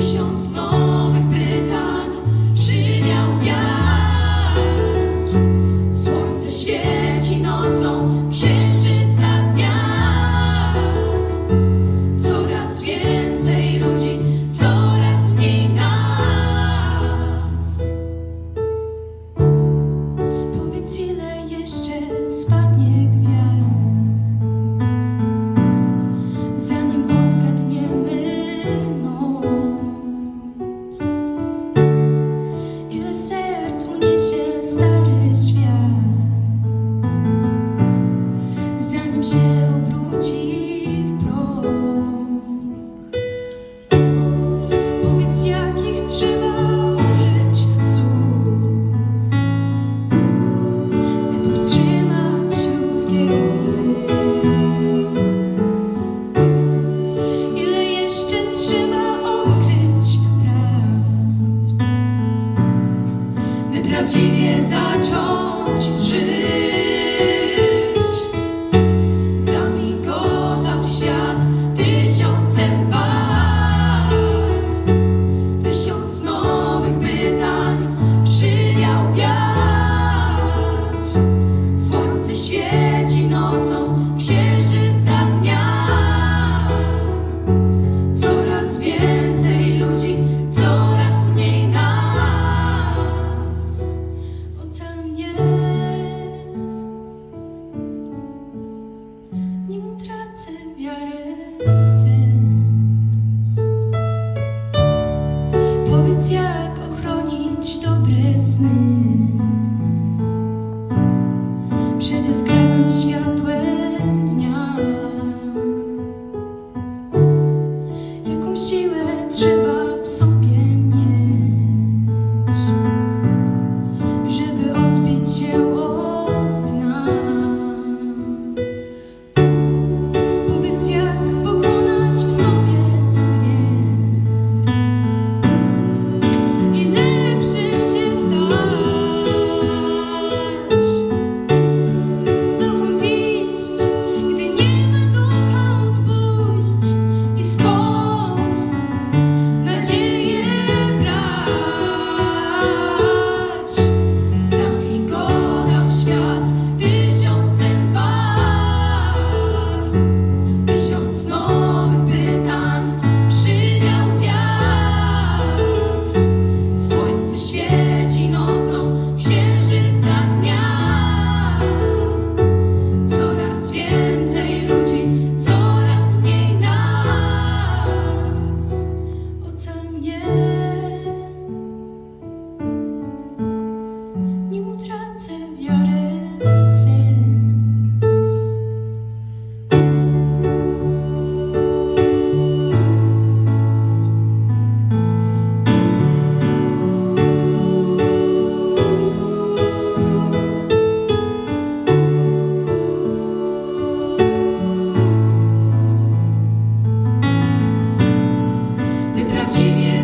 officials. Prawdziwie zacząć żyć. Światłem dnia. Jaką siłę by